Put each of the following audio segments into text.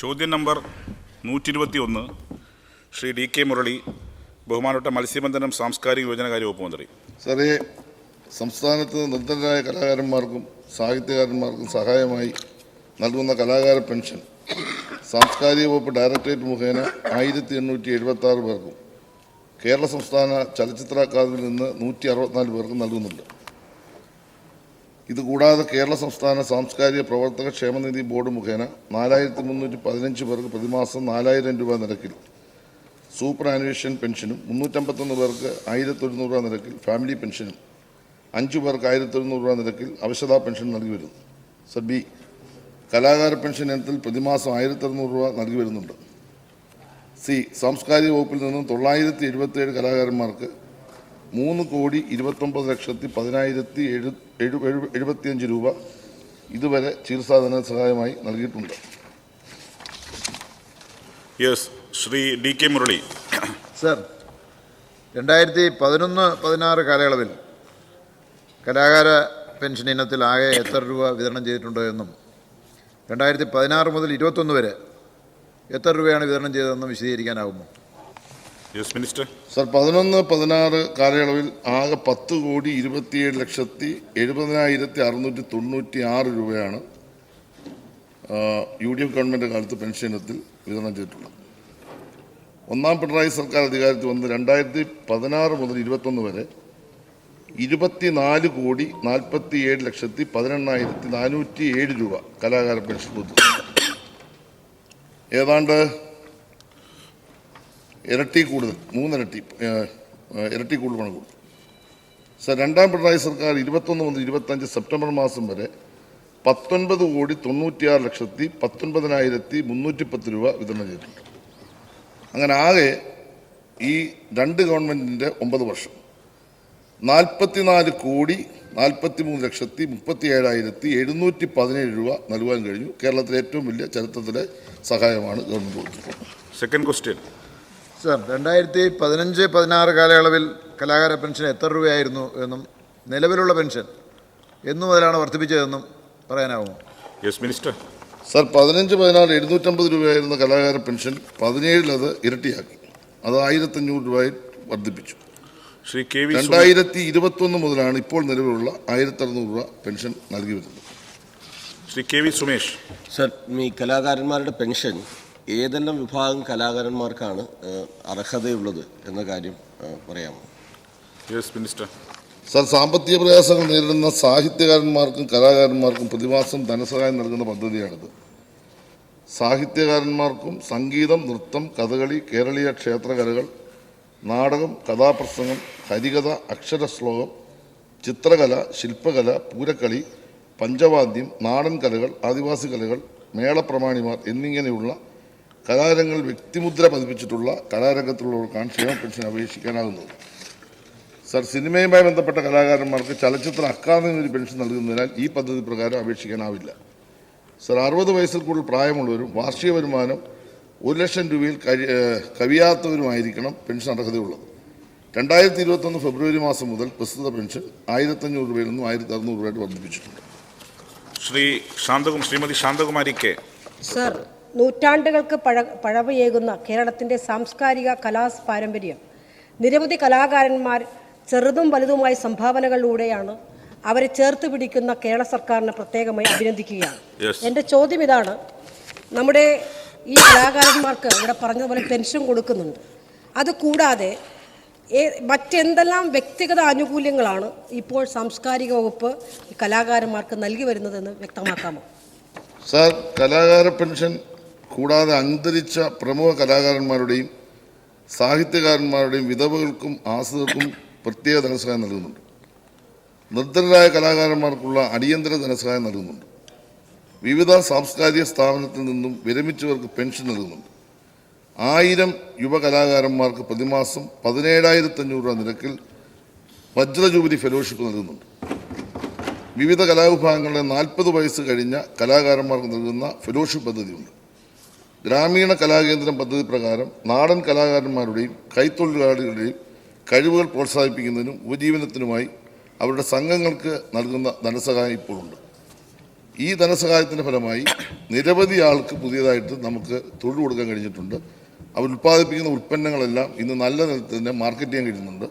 ചോദ്യം നമ്പർ നൂറ്റി ഇരുപത്തി ഒന്ന് ശ്രീ ഡി കെ മുരളി ബഹുമാനപ്പെട്ട മത്സ്യബന്ധനം സാംസ്കാരിക യോജനകാര്യ വകുപ്പ് മന്ത്രി. സാറേ സംസ്ഥാനത്ത് നിർദ്ധനരായ കലാകാരന്മാർക്കും സാഹിത്യകാരന്മാർക്കും സഹായമായി നൽകുന്ന കലാകാര പെൻഷൻ സാംസ്കാരിക വകുപ്പ് ഡയറക്ടറേറ്റ് മുഖേന ആയിരത്തി എണ്ണൂറ്റി എഴുപത്തി ആറ് പേർക്കും കേരള സംസ്ഥാന ചലച്ചിത്ര അക്കാദമിയിൽ നിന്ന് നൂറ്റി അറുപത്തിനാല് പേർക്കും നൽകുന്നുണ്ട്. ഇതുകൂടാതെ കേരള സംസ്ഥാന സാംസ്കാരിക പ്രവർത്തക ക്ഷേമനിധി ബോർഡ് മുഖേന നാലായിരത്തി മുന്നൂറ്റി പതിനഞ്ച് പേർക്ക് പ്രതിമാസം നാലായിരം രൂപ നിരക്കിൽ സൂപ്പർ ആനുവേഷൻ പെൻഷനും മുന്നൂറ്റമ്പത്തൊന്ന് പേർക്ക് ആയിരത്തി ഒരുന്നൂറ് രൂപ നിരക്കിൽ ഫാമിലി പെൻഷനും അഞ്ചു പേർക്ക് ആയിരത്തി ഒരുന്നൂറ് രൂപ നിരക്കിൽ അവശതാ പെൻഷൻ നൽകി വരുന്നു. സർ ബി കലാകാര പെൻഷൻ ഇനത്തിൽ പ്രതിമാസം ആയിരത്തി അറുന്നൂറ് രൂപ നൽകി വരുന്നുണ്ട്. സി സാംസ്കാരിക വകുപ്പിൽ നിന്നും തൊള്ളായിരത്തി എഴുപത്തിയേഴ് കലാകാരന്മാർക്ക് മൂന്ന് കോടി ഇരുപത്തൊമ്പത് ലക്ഷത്തി പതിനായിരത്തി എഴു എഴു എഴു- എഴുപത്തിയഞ്ച് രൂപ ഇതുവരെ ചികിത്സാധന സഹായമായി നൽകിയിട്ടുണ്ട്. Yes Shri D K Murali. Sir രണ്ടായിരത്തി പതിനൊന്ന് പതിനാറ് കാലയളവിൽ കലാകാര പെൻഷൻ ഇനത്തിൽ ആകെ എത്ര രൂപ വിതരണം ചെയ്തിട്ടുണ്ടോ എന്നും രണ്ടായിരത്തി പതിനാറ് മുതൽ ഇരുപത്തൊന്ന് വരെ എത്ര രൂപയാണ് വിതരണം ചെയ്തതെന്നും വിശദീകരിക്കാനാകുമോ? സർ പതിനൊന്ന് പതിനാറ് കാലയളവിൽ ആകെ പത്ത് കോടി ഇരുപത്തിയേഴ് ലക്ഷത്തി എഴുപതിനായിരത്തി അറുന്നൂറ്റി തൊണ്ണൂറ്റി ആറ് രൂപയാണ് യു ഡി എഫ് ഗവൺമെന്റ് കാലത്ത് പെൻഷൻ ഇനത്തിൽ വിതരണം ചെയ്തിട്ടുള്ളത്. ഒന്നാം പിണറായി സർക്കാർ അധികാരത്തിൽ വന്ന് രണ്ടായിരത്തി പതിനാറ് മുതൽ ഇരുപത്തൊന്ന് വരെ ഇരുപത്തിനാല് കോടി നാൽപ്പത്തി ഏഴ് ലക്ഷത്തി പതിനെണ്ണായിരത്തി നാനൂറ്റി ഏഴ് രൂപ കലാകാര പെൻഷൻ ഏതാണ്ട് ഇരട്ടി കൂടുതൽ മൂന്നിരട്ടി ഇരട്ടി കൂടുതലാണ് കൂടുതൽ സർ രണ്ടാം പിണറായി സർക്കാർ ഇരുപത്തൊന്ന് മുതൽ ഇരുപത്തഞ്ച് സെപ്റ്റംബർ മാസം വരെ പത്തൊൻപത് കോടി തൊണ്ണൂറ്റിയാറ് ലക്ഷത്തി പത്തൊൻപതിനായിരത്തി മുന്നൂറ്റി പത്ത് രൂപ വിതരണം ചെയ്തിട്ടുണ്ട്. അങ്ങനെ ആകെ ഈ രണ്ട് ഗവൺമെന്റിന്റെ ഒമ്പത് വർഷം. നാൽപ്പത്തിനാല് കോടി നാൽപ്പത്തി മൂന്ന് ലക്ഷത്തി മുപ്പത്തി ഏഴായിരത്തി എഴുന്നൂറ്റി പതിനേഴ് രൂപ നൽകുവാൻ കഴിഞ്ഞു. കേരളത്തിലെ ഏറ്റവും വലിയ ചരിത്രത്തിലെ സഹായമാണ് ഗവൺമെന്റ് കൊടുത്തിട്ടുള്ളത്. സെക്കൻഡ് ക്വസ്റ്റ്യൻ സർ രണ്ടായിരത്തി പതിനഞ്ച് പതിനാറ് കാലയളവിൽ കലാകാര പെൻഷൻ എത്ര രൂപയായിരുന്നു എന്നും നിലവിലുള്ള പെൻഷൻ എന്നു മുതലാണ് വർദ്ധിപ്പിച്ചതെന്നും പറയാനാവുമോ? യെസ് മിനിസ്റ്റർ സർ പതിനഞ്ച് പതിനാറ് എഴുന്നൂറ്റമ്പത് രൂപയായിരുന്ന കലാകാര പെൻഷൻ പതിനേഴിൽ അത് ഇരട്ടിയാക്കി. അത് ആയിരത്തഞ്ഞൂറ് രൂപയിൽ വർദ്ധിപ്പിച്ചു. ശ്രീ കെ വി രണ്ടായിരത്തി ഇരുപത്തൊന്ന് മുതലാണ് ഇപ്പോൾ നിലവിലുള്ള ആയിരത്തി അറുന്നൂറ് രൂപ പെൻഷൻ നൽകി വരുന്നത്. Shri K V Sumesh. Sir ഈ കലാകാരന്മാരുടെ പെൻഷൻ ഏതെല്ലാം വിഭാഗം കലാകാരന്മാർക്കാണ് അർഹതയുള്ളത് എന്ന കാര്യം പറയാമോ? യെസ് മിനിസ്റ്റർ സർ സാമ്പത്തിക പ്രയാസങ്ങൾ നേരിടുന്ന സാഹിത്യകാരന്മാർക്കും കലാകാരന്മാർക്കും പ്രതിമാസം ധനസഹായം നൽകുന്ന പദ്ധതിയാണിത്. സാഹിത്യകാരന്മാർക്കും സംഗീതം നൃത്തം കഥകളി കേരളീയ ക്ഷേത്രകലകൾ നാടകം കഥാപ്രസംഗം ഹരികഥ അക്ഷരശ്ലോകം ചിത്രകല ശില്പകല പൂരക്കളി പഞ്ചവാദ്യം നാടൻ കലകൾ ആദിവാസി കലകൾ മേളപ്രമാണിമാർ എന്നിങ്ങനെയുള്ള കലാരംഗങ്ങൾ വ്യക്തിമുദ്ര പതിപ്പിച്ചിട്ടുള്ള കലാരംഗത്തുള്ളവർക്കാണ് ക്ഷേമ പെൻഷൻ അപേക്ഷിക്കാനാകുന്നത് സർ സിനിമയുമായി ബന്ധപ്പെട്ട കലാകാരന്മാർക്ക് ചലച്ചിത്ര അക്കാദമി ഒരു പെൻഷൻ നൽകുന്നതിനാൽ ഈ പദ്ധതി പ്രകാരം അപേക്ഷിക്കാനാവില്ല. സർ അറുപത് വയസ്സിൽ കൂടുതൽ പ്രായമുള്ളവരും വാർഷിക വരുമാനം ഒരു ലക്ഷം രൂപയിൽ കവിയാത്തവരുമായിരിക്കണം പെൻഷൻ അർഹതയുള്ളത്. രണ്ടായിരത്തി ഇരുപത്തൊന്ന് ഫെബ്രുവരി മാസം മുതൽ പ്രസ്തുത പെൻഷൻ ആയിരത്തഞ്ഞൂറ് രൂപയിൽ നിന്നും ആയിരത്തി അറുന്നൂറ് രൂപയായിട്ട് വർദ്ധിപ്പിച്ചിട്ടുണ്ട്. ശ്രീ ശാന്തകും ശ്രീമതി ശാന്തകുമാരി കെ. സർ നൂറ്റാണ്ടുകൾക്ക് പഴ പഴവയേകുന്ന കേരളത്തിന്റെ സാംസ്കാരിക കലാ പാരമ്പര്യം നിരവധി കലാകാരന്മാർ ചെറുതും വലുതുമായ സംഭാവനകളിലൂടെയാണ് അവരെ ചേർത്ത് പിടിക്കുന്ന കേരള സർക്കാരിനെ പ്രത്യേകമായി അഭിനന്ദിക്കുകയാണ്. എന്റെ ചോദ്യം ഇതാണ്. നമ്മുടെ ഈ കലാകാരന്മാർക്ക് ഇവിടെ പറഞ്ഞതുപോലെ പെൻഷൻ കൊടുക്കുന്നുണ്ട്. അതുകൂടാതെ മറ്റെന്തെല്ലാം വ്യക്തിഗത ആനുകൂല്യങ്ങളാണ് ഇപ്പോൾ സാംസ്കാരിക വകുപ്പ് ഈ കലാകാരന്മാർക്ക് നൽകി വരുന്നതെന്ന് വ്യക്തമാക്കാമോ? സാർ കലാകാര പെൻഷൻ കൂടാതെ അന്തരിച്ച പ്രമുഖ കലാകാരന്മാരുടെയും സാഹിത്യകാരന്മാരുടെയും വിധവകൾക്കും ആശ്രിതർക്കും പ്രത്യേക ധനസഹായം നൽകുന്നുണ്ട്. നിർദ്ധനരായ കലാകാരന്മാർക്കുള്ള അടിയന്തര ധനസഹായം നൽകുന്നുണ്ട്. വിവിധ സാംസ്കാരിക സ്ഥാപനത്തിൽ നിന്നും വിരമിച്ചവർക്ക് പെൻഷൻ നൽകുന്നുണ്ട്. ആയിരം യുവ കലാകാരന്മാർക്ക് പ്രതിമാസം പതിനേഴായിരത്തി അഞ്ഞൂറ് രൂപ നിരക്കിൽ വജ്ര ജൂബിലി ഫെലോഷിപ്പ് നൽകുന്നുണ്ട്. വിവിധ കലാവിഭാഗങ്ങളിലെ നാൽപ്പത് വയസ്സ് കഴിഞ്ഞ കലാകാരന്മാർക്ക് നൽകുന്ന ഫെലോഷിപ്പ് പദ്ധതിയുണ്ട്. ഗ്രാമീണ കലാകേന്ദ്രം പദ്ധതി പ്രകാരം നാടൻ കലാകാരന്മാരുടെയും കൈത്തൊഴിലാളികളുടെയും കഴിവുകൾ പ്രോത്സാഹിപ്പിക്കുന്നതിനും ഉപജീവനത്തിനുമായി അവരുടെ സംഘങ്ങൾക്ക് നൽകുന്ന ധനസഹായം ഇപ്പോഴുണ്ട്. ഈ ധനസഹായത്തിന്റെ ഫലമായി നിരവധി ആൾക്ക് പുതിയതായിട്ട് നമുക്ക് തൊഴിൽ കൊടുക്കാൻ കഴിഞ്ഞിട്ടുണ്ട്. അവർ ഉൽപ്പാദിപ്പിക്കുന്ന ഉൽപ്പന്നങ്ങളെല്ലാം ഇന്ന് നല്ല നിലത്തിൽ തന്നെ മാർക്കറ്റ് ചെയ്യാൻ കഴിയുന്നുണ്ട്.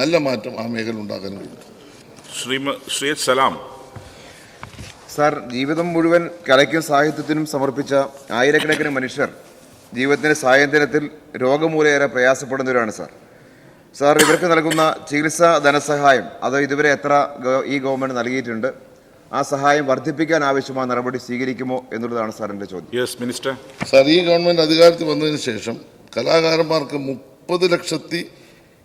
നല്ല മാറ്റം ആ മേഖല ഉണ്ടാക്കാൻ കഴിയും. ശ്രീ ശ്രീ സലാം സാർ ജീവിതം മുഴുവൻ കലയ്ക്കും സാഹിത്യത്തിനും സമർപ്പിച്ച ആയിരക്കണക്കിന് മനുഷ്യർ ജീവിതത്തിന്റെ സായന്തനത്തിൽ രോഗമൂലയേറെ പ്രയാസപ്പെടുന്നവരാണ് സാർ. സാർ ഇവർക്ക് നൽകുന്ന ചികിത്സാ ധനസഹായം അത് ഇതുവരെ എത്ര ഈ ഗവൺമെന്റ് നൽകിയിട്ടുണ്ട് ആ സഹായം വർദ്ധിപ്പിക്കാൻ ആവശ്യമായ നടപടി സ്വീകരിക്കുമോ എന്നുള്ളതാണ് സാറിന്റെ ചോദ്യം. യെസ് മിനിസ്റ്റർ സാർ ഈ ഗവൺമെന്റ് അധികാരത്തിൽ വന്നതിന് ശേഷം കലാകാരന്മാർക്ക് മുപ്പത് ലക്ഷത്തി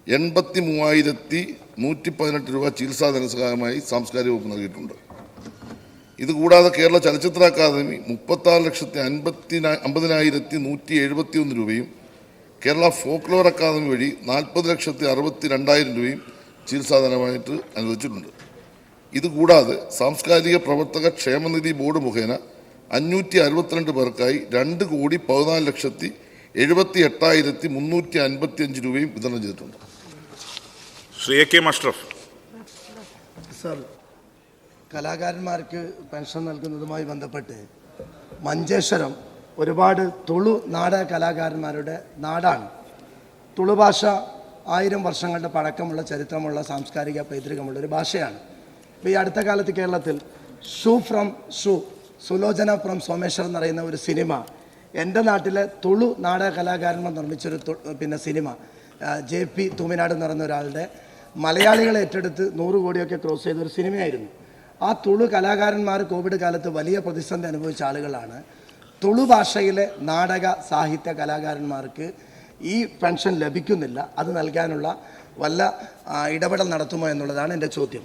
എൺപത്തി മൂവായിരത്തി നൂറ്റി പതിനെട്ട് രൂപ ചികിത്സാ ധനസഹായമായി സാംസ്കാരിക വകുപ്പ് നൽകിയിട്ടുണ്ട്. ഇതുകൂടാതെ കേരള ചലച്ചിത്ര അക്കാദമി മുപ്പത്താറ് ലക്ഷത്തി അൻപത്തി അമ്പതിനായിരത്തി നൂറ്റി എഴുപത്തി ഒന്ന് രൂപയും കേരള ഫോക്ലോർ അക്കാദമി വഴി നാൽപ്പത് ലക്ഷത്തി അറുപത്തി രണ്ടായിരം രൂപയും ചികിത്സാധനമായിട്ട് അനുവദിച്ചിട്ടുണ്ട്. ഇതുകൂടാതെ സാംസ്കാരിക പ്രവർത്തക ക്ഷേമനിധി ബോർഡ് മുഖേന അഞ്ഞൂറ്റി അറുപത്തിരണ്ട് പേർക്കായി രണ്ട് കോടി പതിനാല് ലക്ഷത്തി എഴുപത്തി എട്ടായിരത്തി മുന്നൂറ്റി അൻപത്തി അഞ്ച് രൂപയും വിതരണം ചെയ്തിട്ടുണ്ട്. Shri A K Mashraf sir കലാകാരന്മാർക്ക് പെൻഷൻ നൽകുന്നതുമായി ബന്ധപ്പെട്ട് മഞ്ചേശ്വരം ഒരുപാട് തുളു നാടക കലാകാരന്മാരുടെ നാടാണ്. തുളു ഭാഷ ആയിരം വർഷങ്ങളുടെ പഴക്കമുള്ള ചരിത്രമുള്ള സാംസ്കാരിക പൈതൃകമുള്ള ഒരു ഭാഷയാണ്. ഇപ്പോൾ ഈ അടുത്ത കാലത്ത് കേരളത്തിൽ ഷൂ ഫ്രം ഷൂ സുലോചന ഫ്രം സോമേശ്വർ എന്ന് പറയുന്ന ഒരു സിനിമ എന്റെ നാട്ടിലെ തുളു നാടക കലാകാരന്മാർ നിർമ്മിച്ചൊരു പിന്നെ സിനിമ ജെ പി തുമിനാട് എന്ന് പറയുന്ന ഒരാളുടെ മലയാളികളെ ഏറ്റെടുത്ത് നൂറ് കോടിയൊക്കെ ക്രോസ് ചെയ്തൊരു സിനിമയായിരുന്നു. ആ തുളു കലാകാരന്മാർ കോവിഡ് കാലത്ത് വലിയ പ്രതിസന്ധി അനുഭവിച്ച ആളുകളാണ്. തുളു ഭാഷയിലെ നാടക സാഹിത്യ കലാകാരന്മാർക്ക് ഈ പെൻഷൻ ലഭിക്കുന്നില്ല. അത് നൽകാനുള്ള വല്ല ഇടപെടൽ നടത്തുമോ എന്നുള്ളതാണ് എന്റെ ചോദ്യം.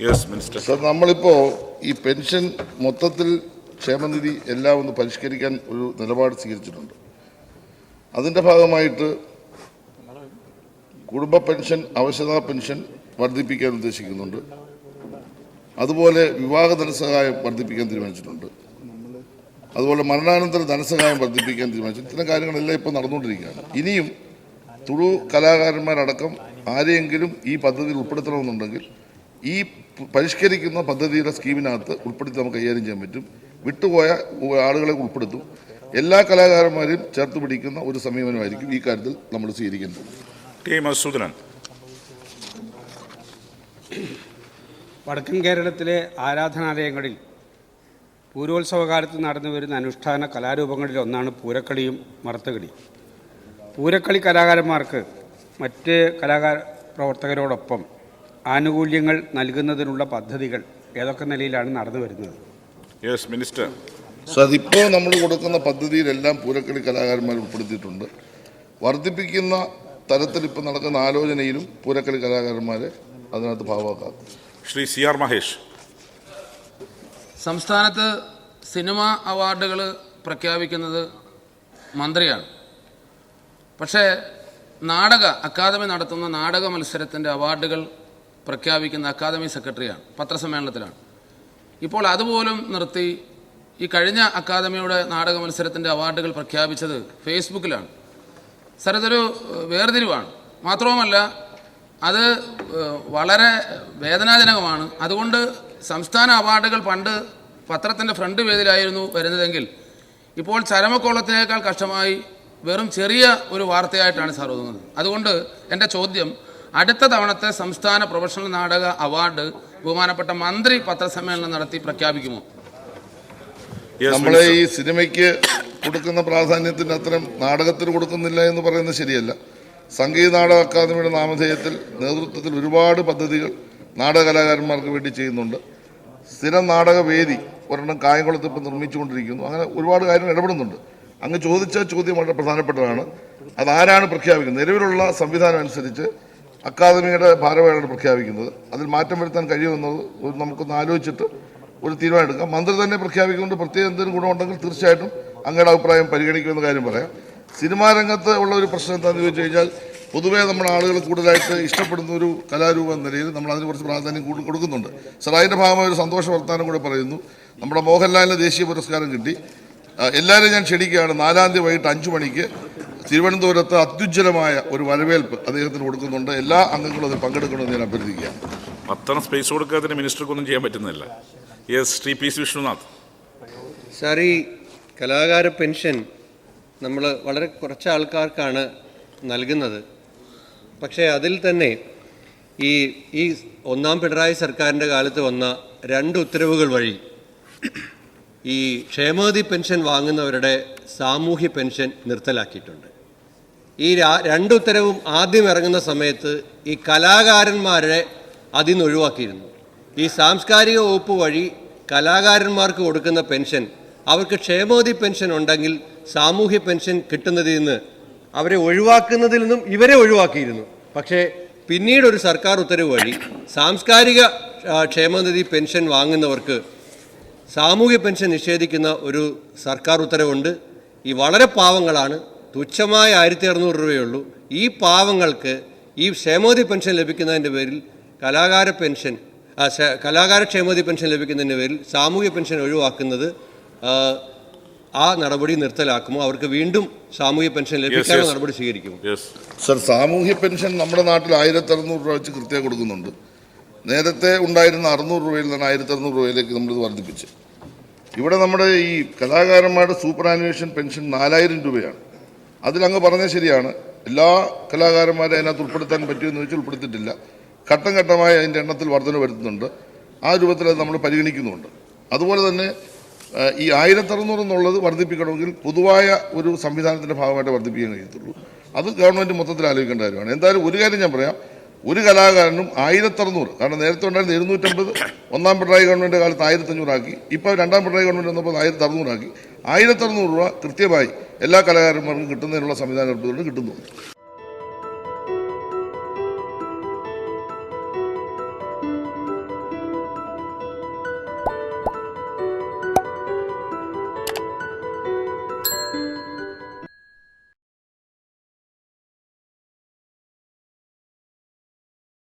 യെസ് മിനിസ്റ്റർ സർ നമ്മളിപ്പോൾ ഈ പെൻഷൻ മൊത്തത്തിൽ ക്ഷേമനിധി എല്ലാം ഒന്ന് പരിഷ്കരിക്കാൻ ഒരു നിലപാട് സ്വീകരിച്ചിട്ടുണ്ട്. അതിന്റെ ഭാഗമായിട്ട് കുടുംബ പെൻഷൻ അവശത പെൻഷൻ വർദ്ധിപ്പിക്കാൻ ഉദ്ദേശിക്കുന്നുണ്ട്. അതുപോലെ വിവാഹ ധനസഹായം വർദ്ധിപ്പിക്കാൻ തീരുമാനിച്ചിട്ടുണ്ട്. അതുപോലെ മരണാനന്തര ധനസഹായം വർദ്ധിപ്പിക്കാൻ തീരുമാനിച്ചു ഇത്തരം കാര്യങ്ങളെല്ലാം ഇപ്പോൾ നടന്നുകൊണ്ടിരിക്കുകയാണ്. ഇനിയും തുളു കലാകാരന്മാരടക്കം ആരെയെങ്കിലും ഈ പദ്ധതിയിൽ ഉൾപ്പെടുത്തണമെന്നുണ്ടെങ്കിൽ ഈ പരിഷ്കരിക്കുന്ന പദ്ധതിയുടെ സ്കീമിനകത്ത് ഉൾപ്പെടുത്തി നമുക്ക് കൈകാര്യം ചെയ്യാൻ പറ്റും. വിട്ടുപോയ ആളുകളെ ഉൾപ്പെടുത്തും. എല്ലാ കലാകാരന്മാരെയും ചേർത്ത് പിടിക്കുന്ന ഒരു സമീപനമായിരിക്കും ഈ കാര്യത്തിൽ നമ്മൾ സ്വീകരിക്കുന്നത് കെ. മധുസൂദനൻ. വടക്കൻ കേരളത്തിലെ ആരാധനാലയങ്ങളിൽ പൂരോത്സവകാലത്ത് നടന്നു വരുന്ന അനുഷ്ഠാന കലാരൂപങ്ങളിൽ ഒന്നാണ് പൂരക്കളിയും മറത്തുകളി പൂരക്കളി കലാകാരന്മാർക്ക് മറ്റ് കലാകാര പ്രവർത്തകരോടൊപ്പം ആനുകൂല്യങ്ങൾ നൽകുന്നതിനുള്ള പദ്ധതികൾ ഏതൊക്കെ നിലയിലാണ് നടന്നു വരുന്നത്? യെസ് മിനിസ്റ്റർ സോ അതിപ്പോൾ നമ്മൾ കൊടുക്കുന്ന പദ്ധതിയിലെല്ലാം പൂരക്കളി കലാകാരന്മാർ ഉൾപ്പെടുത്തിയിട്ടുണ്ട്. വർദ്ധിപ്പിക്കുന്ന തരത്തിൽ ഇപ്പം നടക്കുന്ന ആലോചനയിലും പൂരക്കളി കലാകാരന്മാരെ അതിനകത്ത് ഭാഗമാക്കാം. Shri C R Mahesh. സംസ്ഥാനത്ത് സിനിമ അവാർഡുകൾ പ്രഖ്യാപിക്കുന്നത് മന്ത്രിയാണ്. പക്ഷേ നാടക അക്കാദമി നടത്തുന്ന നാടക മത്സരത്തിന്റെ അവാർഡുകൾ പ്രഖ്യാപിക്കുന്ന അക്കാദമി സെക്രട്ടറിയാണ് പത്രസമ്മേളനത്തിലാണ്. ഇപ്പോൾ അതുപോലും നിർത്തി ഈ കഴിഞ്ഞ അക്കാദമിയുടെ നാടക മത്സരത്തിന്റെ അവാർഡുകൾ പ്രഖ്യാപിച്ചത് ഫേസ്ബുക്കിലാണ്. സാർ ഇതൊരു വേർതിരിവാണ്. മാത്രവുമല്ല അത് വളരെ വേദനാജനകമാണ്. അതുകൊണ്ട് സംസ്ഥാന അവാർഡുകൾ പണ്ട് പത്രത്തിന്റെ ഫ്രണ്ട് പേജിലായിരുന്നു വരുന്നതെങ്കിൽ ഇപ്പോൾ ചരമക്കോളത്തിനേക്കാൾ കഷ്ടമായി വെറും ചെറിയ ഒരു വാർത്തയായിട്ടാണ് സാർ ഒതുങ്ങുന്നത്. അതുകൊണ്ട് എന്റെ ചോദ്യം അടുത്ത തവണത്തെ സംസ്ഥാന പ്രൊഫഷണൽ നാടക അവാർഡ് ബഹുമാനപ്പെട്ട മന്ത്രി പത്രസമ്മേളനം നടത്തി പ്രഖ്യാപിക്കുമോ? നമ്മൾ നമ്മളെ ഈ സിനിമയ്ക്ക് കൊടുക്കുന്ന പ്രാധാന്യത്തിന് അത്തരം നാടകത്തിന് കൊടുക്കുന്നില്ല എന്ന് പറയുന്നത് ശരിയല്ല. സംഗീത നാടക അക്കാദമിയുടെ നാമധേയത്തിൽ നേതൃത്വത്തിൽ ഒരുപാട് പദ്ധതികൾ നാടക കലാകാരന്മാർക്ക് വേണ്ടി ചെയ്യുന്നുണ്ട്. സ്ഥിരം നാടകവേദി ഒരെണ്ണം കായംകുളത്ത് ഇപ്പം നിർമ്മിച്ചുകൊണ്ടിരിക്കുന്നു. അങ്ങനെ ഒരുപാട് കാര്യങ്ങൾ ഇടപെടുന്നുണ്ട്. അങ്ങ് ചോദിച്ച ചോദ്യം വളരെ പ്രധാനപ്പെട്ടതാണ്. അതാരാണ് പ്രഖ്യാപിക്കുന്നത്? നിലവിലുള്ള സംവിധാനം അനുസരിച്ച് അക്കാദമിയുടെ ഭാരവാഹിയാണ് പ്രഖ്യാപിക്കുന്നത്. അതിൽ മാറ്റം വരുത്താൻ കഴിയുമെന്നത് നമുക്കൊന്ന് ആലോചിച്ചിട്ട് ഒരു തീരുമാനം എടുക്കാം മന്ത്രി തന്നെ പ്രഖ്യാപിക്കുന്നുണ്ട്. പ്രത്യേക എന്തെങ്കിലും ഗുണമുണ്ടെങ്കിൽ തീർച്ചയായിട്ടും അങ്ങയുടെ അഭിപ്രായം പരിഗണിക്കുമെന്ന കാര്യം പറയാം. സിനിമാ രംഗത്ത് ഉള്ള ഒരു പ്രശ്നം എന്താണെന്ന് ചോദിച്ചു കഴിഞ്ഞാൽ പൊതുവേ നമ്മുടെ ആളുകൾ കൂടുതലായിട്ട് ഇഷ്ടപ്പെടുന്ന ഒരു കലാരൂപം എന്ന നിലയിൽ നമ്മൾ അതിന് കുറച്ച് പ്രാധാന്യം കൂടുതൽ കൊടുക്കുന്നുണ്ട്. സാർ അതിന്റെ ഭാഗമായ ഒരു സന്തോഷ വർത്താനം കൂടെ പറയുന്നു. നമ്മുടെ മോഹൻലാലിന് ദേശീയ പുരസ്കാരം കിട്ടി. എല്ലാവരെയും ഞാൻ ക്ഷണിക്കുകയാണ്. നാലാം തീയതി വൈകിട്ട് അഞ്ചു മണിക്ക് തിരുവനന്തപുരത്ത് അത്യുജ്വലമായ ഒരു വരവേൽപ്പ് അദ്ദേഹത്തിന് കൊടുക്കുന്നുണ്ട്. എല്ലാ അംഗങ്ങളും അതിൽ പങ്കെടുക്കണമെന്ന് ഞാൻ അഭ്യർത്ഥിക്കുകയാണ്. പത്തണം സ്പേസ് കൊടുക്കാത്തതിന് മിനിസ്റ്റർക്കൊന്നും ചെയ്യാൻ പറ്റുന്നില്ല. Yes Shri P C Vishnunath. Sir ഈ കലാകാര പെൻഷൻ നമ്മൾ വളരെ കുറച്ച് ആൾക്കാർക്കാണ് നൽകുന്നത്. പക്ഷേ അതിൽ തന്നെ ഈ ഈ ഒന്നാം പിണറായി സർക്കാരിന്റെ കാലത്ത് വന്ന രണ്ട് ഉത്തരവുകൾ വഴി ഈ ക്ഷേമനിധി പെൻഷൻ വാങ്ങുന്നവരുടെ സാമൂഹ്യ പെൻഷൻ നിർത്തലാക്കിയിട്ടുണ്ട്. ഈ രണ്ട് ഉത്തരവും ആദ്യം ഇറങ്ങുന്ന സമയത്ത് ഈ കലാകാരന്മാരെ അതിൽ നിന്ന് ഒഴിവാക്കിയിരുന്നു. ഈ സാംസ്കാരിക വകുപ്പ് വഴി കലാകാരന്മാർക്ക് കൊടുക്കുന്ന പെൻഷൻ അവർക്ക് ക്ഷേമനിധി പെൻഷൻ ഉണ്ടെങ്കിൽ സാമൂഹ്യ പെൻഷൻ കിട്ടുന്നതിൽ നിന്ന് അവരെ ഒഴിവാക്കുന്നതിൽ നിന്നും ഇവരെ ഒഴിവാക്കിയിരുന്നു. പക്ഷേ പിന്നീട് ഒരു സർക്കാർ ഉത്തരവ് വഴി സാംസ്കാരിക ക്ഷേമനിധി പെൻഷൻ വാങ്ങുന്നവർക്ക് സാമൂഹ്യ പെൻഷൻ നിഷേധിക്കുന്ന ഒരു സർക്കാർ ഉത്തരവുണ്ട്. ഈ വളരെ പാവങ്ങളാണ്. തുച്ഛമായ ആയിരത്തി അറുന്നൂറ് രൂപയുള്ളൂ. ഈ പാവങ്ങൾക്ക് ഈ ക്ഷേമോദി പെൻഷൻ ലഭിക്കുന്നതിന്റെ പേരിൽ കലാകാര പെൻഷൻ കലാകാര ക്ഷേമോദി പെൻഷൻ ലഭിക്കുന്നതിന്റെ പേരിൽ സാമൂഹ്യ പെൻഷൻ ഒഴിവാക്കുന്നത് ആ, നടപടി നിർത്തലാക്കുമോ? അവർക്ക് വീണ്ടും സാമൂഹ്യ പെൻഷൻ ലഭിക്കാനുള്ള നടപടി സ്വീകരിക്കുമോ? സർ സാമൂഹ്യ പെൻഷൻ നമ്മുടെ നാട്ടിൽ ആയിരത്തി അറുന്നൂറ് രൂപ വെച്ച് കൃത്യം കൊടുക്കുന്നുണ്ട്. നേരത്തെ ഉണ്ടായിരുന്ന അറുന്നൂറ് രൂപയിൽ നിന്ന് ആയിരത്തി അറുന്നൂറ് രൂപയിലേക്ക് നമ്മളിത് വർദ്ധിപ്പിച്ച് ഇവിടെ നമ്മുടെ ഈ കലാകാരന്മാരുടെ സൂപ്പർ ആനുവേഷൻ പെൻഷൻ നാലായിരം രൂപയാണ്. അതിലങ്ങ് പറഞ്ഞത് ശരിയാണ്. എല്ലാ കലാകാരന്മാരെ അതിനകത്ത് ഉൾപ്പെടുത്താൻ പറ്റുമെന്ന് വെച്ചാൽ ഉൾപ്പെടുത്തിയിട്ടില്ല. ഘട്ടം ഘട്ടമായി അതിന്റെ എണ്ണത്തിൽ വർധന വരുത്തുന്നുണ്ട്. ആ രൂപത്തിൽ അത് നമ്മൾ പരിഗണിക്കുന്നുണ്ട് അതുപോലെ തന്നെ ഈ ആയിരത്തി അറുന്നൂറ് എന്നുള്ളത് വർദ്ധിപ്പിക്കണമെങ്കിൽ പൊതുവായ ഒരു സംവിധാനത്തിന്റെ ഭാഗമായിട്ട് വർദ്ധിപ്പിക്കാൻ കഴിയത്തുള്ളൂ. അത് ഗവൺമെന്റ് മൊത്തത്തിൽ ആലോചിക്കേണ്ട കാര്യമാണ്. എന്തായാലും ഒരു കാര്യം ഞാൻ പറയാം. ഒരു കലാകാരനും ആയിരത്തി അറുന്നൂറ് കാരണം നേരത്തെ ഉണ്ടായിരുന്ന ഇരുന്നൂറ്റമ്പത് ഒന്നാം പിണറായി ഗവൺമെന്റ് കാലത്ത് ആയിരത്തി അഞ്ഞൂറാക്കി ഇപ്പോൾ രണ്ടാം പിണറായി ഗവൺമെന്റ് വന്നപ്പോൾ ആയിരത്തി അറുന്നൂറാക്കി ആയിരത്തി അറുന്നൂറ് രൂപ കൃത്യമായി എല്ലാ കലാകാരന്മാർക്കും കിട്ടുന്നതിനുള്ള സംവിധാനം ഏർപ്പെടുത്തിക്കൊണ്ട് കിട്ടുന്നു.